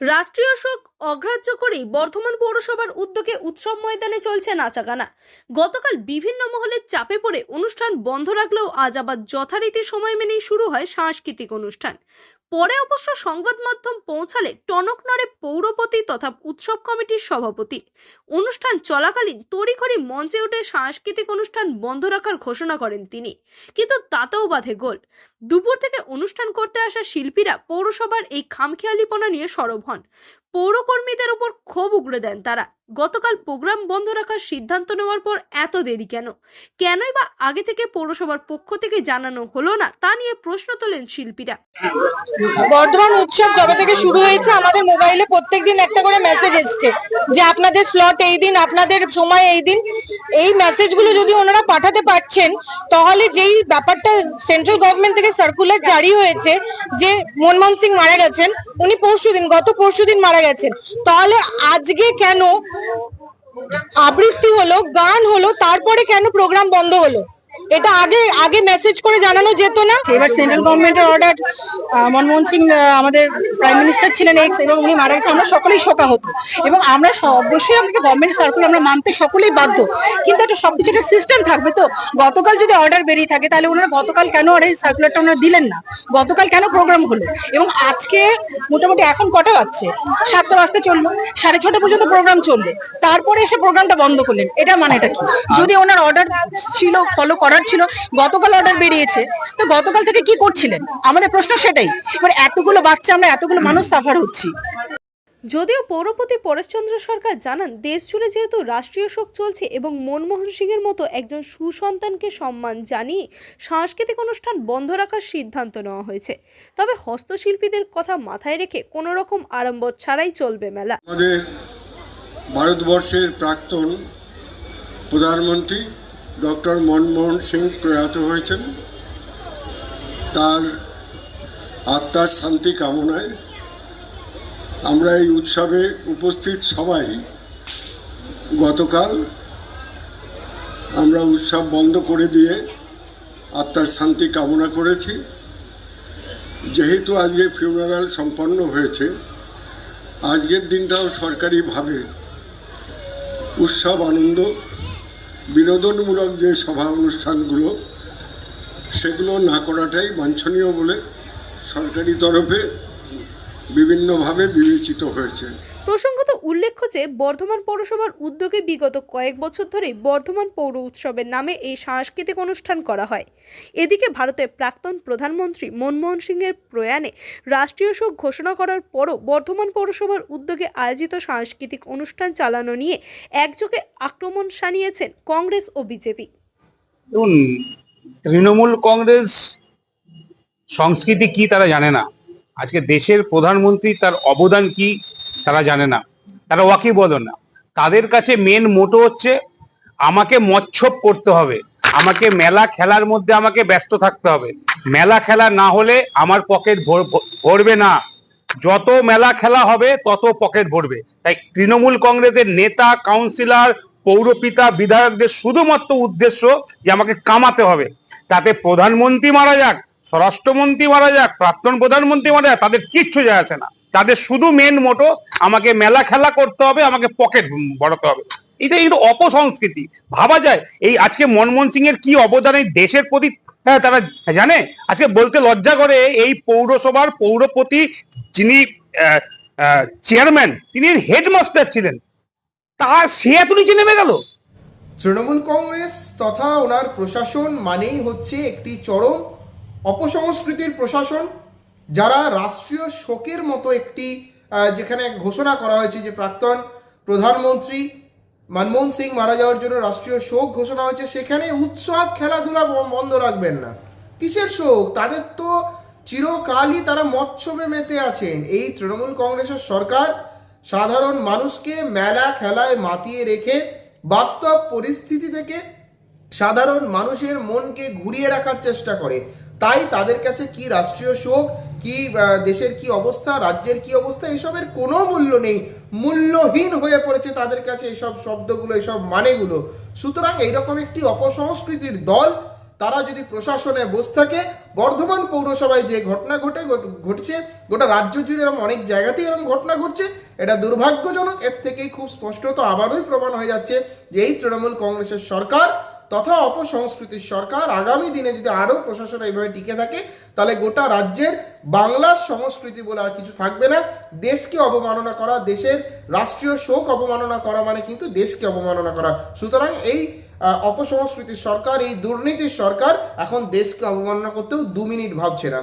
রাষ্ট্রীয় শোক অগ্রাহ্য করেই বর্ধমান পৌরসভার উদ্যোগে উৎসব ময়দানে চলছে নাচাগানা। গতকাল বিভিন্ন মহলের চাপে পড়ে অনুষ্ঠান বন্ধ রাখলেও আজ আবার যথারীতি সময় মেনেই শুরু হয় সাংস্কৃতিক অনুষ্ঠান। পরে অবশ্য সংবাদ মাধ্যম পৌঁছালে টনক নড়ে পৌরপতি তথা উৎসব কমিটির সভাপতি। অনুষ্ঠান চলাকালীন তড়িঘড়ি মঞ্চে উঠে সাংস্কৃতিক অনুষ্ঠান বন্ধ রাখার ঘোষণা করেন তিনি। কিন্তু তাতেও বাধে গোল। দুপুর থেকে অনুষ্ঠান করতে আসা শিল্পীরা পৌরসভার এই খামখেয়ালিপনা নিয়ে সরব হন। পৌরকর্মীদের উপর ক্ষোভ উগড়ে দেন তারা। গতকাল প্রোগ্রাম বন্ধ রাখার সিদ্ধান্ত নেওয়ার পর এত দেরি কেন? কেনই বা আগে থেকে পৌরসভার পক্ষ থেকে জানানো হলো না, তা নিয়ে প্রশ্ন তোলেন শিল্পীরা। বর্ধমান উৎসব কবে থেকে শুরু হয়েছে? আমাদের মোবাইলে প্রত্যেকদিন একটা করে মেসেজ এসছে যে আপনাদের স্লট এই দিন, আপনাদের সময় এই দিন। এই মেসেজগুলো যদি ওনারা পাঠাতে পারছেন, তাহলে যেই ব্যাপারটা সেন্ট্রাল গভর্নমেন্ট থেকে সার্কুলার জারি হয়েছে, যে মনমোহন সিং মারা গেছেন, উনি পরশুদিন, গত পরশুদিন মারা গেছেন। তাহলে আজকে কেন আবৃত্তি হলো গান হলো তারপরে কেন প্রোগ্রাম বন্ধ হলো? এটা আগে আগে মেসেজ করে জানানো যেত না। এবার সেন্ট্রাল গভর্নমেন্টের অর্ডার মনমোহন সিং আমাদের প্রাইম মিনিস্টার ছিলেন এক্স এবং উনি মারা গেছে আমরা সকলেই শোকা হতো এবং আমরা অবশ্যই আমাকে গভর্নমেন্ট সার্কুল আমরা মানতে সকলেই বাধ্য। কিন্তু একটা সবকিছু একটা সিস্টেম থাকবে তো। গতকাল যদি অর্ডার বেরিয়ে থাকে, তাহলে ওনারা গতকাল কেন আর এই সার্কুলারটা ওনারা দিলেন না? গতকাল কেন প্রোগ্রাম হলো? এবং আজকে মোটামুটি এখন কটা বাজছে? সাতটা বাজতে চলল। সাড়ে ছটা পর্যন্ত প্রোগ্রাম চলল। তারপরে এসে প্রোগ্রামটা বন্ধ করলেন। এটা মানেটা কি? যদি ওনার অর্ডার ছিল ফলো করার ছিল গতকাল অর্ডার বেরিয়েছে। তো গতকাল থেকে কি করছিলেন? আমাদের প্রশ্ন সেটাই এবার এতগুলো বাচ্চা আমরা এতগুলো মানুষ সাফার হচ্ছি। যদিও পৌরপতি পরেশচন্দ্র সরকার জানান দেশ জুড়ে যেহেতু রাষ্ট্রীয় শোক চলছে এবং মনমোহন সিংয়ের মতো একজন সুসন্তানকে সম্মান জানিয়ে সাংস্কৃতিক অনুষ্ঠান বন্ধ রাখার সিদ্ধান্ত নেওয়া হয়েছে। তবে হস্তশিল্পীদের কথা মাথায় রেখে কোনো রকম আড়ম্বর ছাড়াই চলবে মেলা। আমাদের ভারতবর্ষের প্রাক্তন প্রধানমন্ত্রী ডক্টর মনমোহন সিং প্রয়াত হয়েছেন। তার আত্মার শান্তি কামনায় আমরা এই উৎসবে উপস্থিত সবাই গতকাল আমরা উৎসব বন্ধ করে দিয়ে আত্মার শান্তি কামনা করেছি। যেহেতু আজকে ফিউনারাল সম্পন্ন হয়েছে, আজকের দিনটাও সরকারিভাবে উৎসব, আনন্দ বিনোদনমূলক যে সভা অনুষ্ঠানগুলো সেগুলো না করাটাই বাঞ্ছনীয় বলে সরকারি তরফে বিভিন্নভাবে বিবেচিত হয়েছে। প্রসঙ্গত উল্লেখ্য যে, বর্ধমান পৌরসভার উদ্যোগে বিগত কয়েক বছর ধরে বর্ধমান পৌর উৎসবের নামে এই সাংস্কৃতিক অনুষ্ঠান করা হয়। এদিকে ভারতের প্রাক্তন প্রধানমন্ত্রী মনমোহন সিংয়ের প্রয়াণে রাষ্ট্রীয় শোক ঘোষণা করার পরও বর্ধমান পৌরসভার উদ্যোগে আয়োজিত সাংস্কৃতিক অনুষ্ঠান চালানো নিয়ে একযোগে আক্রমণ সানিয়েছেন কংগ্রেস ও বিজেপি। তৃণমূল কংগ্রেস সংস্কৃতি কি তারা জানে না। আজকে দেশের প্রধানমন্ত্রী তার অবদান কি তারা জানে না। তারা ওয়াকিবল না। তাদের কাছে মেন মোটো হচ্ছে, আমাকে মচ্ছব করতে হবে। আমাকে মেলা খেলার মধ্যে আমাকে ব্যস্ত থাকতে হবে। মেলা খেলা না হলে আমার পকেট ভরবে না। যত মেলা খেলা হবে, তত পকেট ভরবে। তাই তৃণমূল কংগ্রেসের নেতা কাউন্সিলর পৌরপিতা, বিধায়কদের শুধুমাত্র উদ্দেশ্য যে আমাকে কামাতে হবে। তাতে প্রধানমন্ত্রী মারা যাক, স্বরাষ্ট্রমন্ত্রী মারা যাক, প্রাক্তন প্রধানমন্ত্রী মারা যাক, তাদের কিচ্ছু যায় আসে না। তাদের শুধু মেন মোটো আমাকে মেলা খেলা করতে হবে, আমাকে পকেট বড়াতে হবে। এটা কিন্তু অপসংস্কৃতি। ভাবা যায়, এই আজকে মনমোহন সিং এর কি অবদান, এই দেশের প্রতি হ্যাঁ তারা জানে? আজকে বলতে লজ্জা করে, এই পৌরসভার পৌরপতি যিনি চেয়ারম্যান তিনি হেডমাস্টার ছিলেন। তা সে এত নিচে নেমে গেল? তৃণমূল কংগ্রেস তথা ওনার প্রশাসন মানেই হচ্ছে একটি চরম অপসংস্কৃতির প্রশাসন। যারা রাষ্ট্রীয় শোকের মতো একটি যেখানে ঘোষণা করা হয়েছে যে প্রাক্তন প্রধানমন্ত্রী মনমোহন সিং মারা যাওয়ার জন্য রাষ্ট্রীয় শোক ঘোষণা হয়েছে, সেখানে উৎসব, খেলাধুলা বন্ধ রাখবেন না। কিসের শোক? তাদের তো চিরকালই তারা মৎসবে মেতে আছেন। এই তৃণমূল কংগ্রেসের সরকার সাধারণ মানুষকে মেলা খেলায় মাতিয়ে রেখে বাস্তব পরিস্থিতি থেকে সাধারণ মানুষের মনকে ঘুরিয়ে রাখার চেষ্টা করে। তাই তাদের কাছে কি রাষ্ট্রীয় শোক, কি দেশের কি অবস্থা, রাজ্যের কি অবস্থা, এসবের কোনো মূল্য নেই। মূল্যহীন হয়ে পড়েছে তাদের কাছে এসব শব্দগুলো, এসব মানেগুলো। সুতরাং এইরকম একটি অপসংস্কৃতির দল, তারা যদি প্রশাসনে বসে থাকে, বর্ধমান পৌরসভায় যে ঘটনা ঘটে, ঘটছে, গোটা রাজ্য জুড়ে এরকম অনেক জায়গাতেই এরকম ঘটনা ঘটছে, এটা দুর্ভাগ্যজনক, এর থেকেই খুব স্পষ্টত আবারই প্রমাণ হয়ে যাচ্ছে যে এই তৃণমূল কংগ্রেসের সরকার তথা অপসংস্কৃতির সরকার আগামী দিনে যদি আরও প্রশাসন এইভাবে টিকে থাকে, তাহলে গোটা রাজ্যের বাংলার সংস্কৃতি বলে আর কিছু থাকবে না। দেশকে অবমাননা করা, দেশের রাষ্ট্রীয় শোক অবমাননা করা মানে কিন্তু দেশকে অবমাননা করা। সুতরাং এই অপসংস্কৃতির সরকার, এই দুর্নীতির সরকার এখন দেশকে অবমাননা করতেও দু মিনিট ভাবছে না।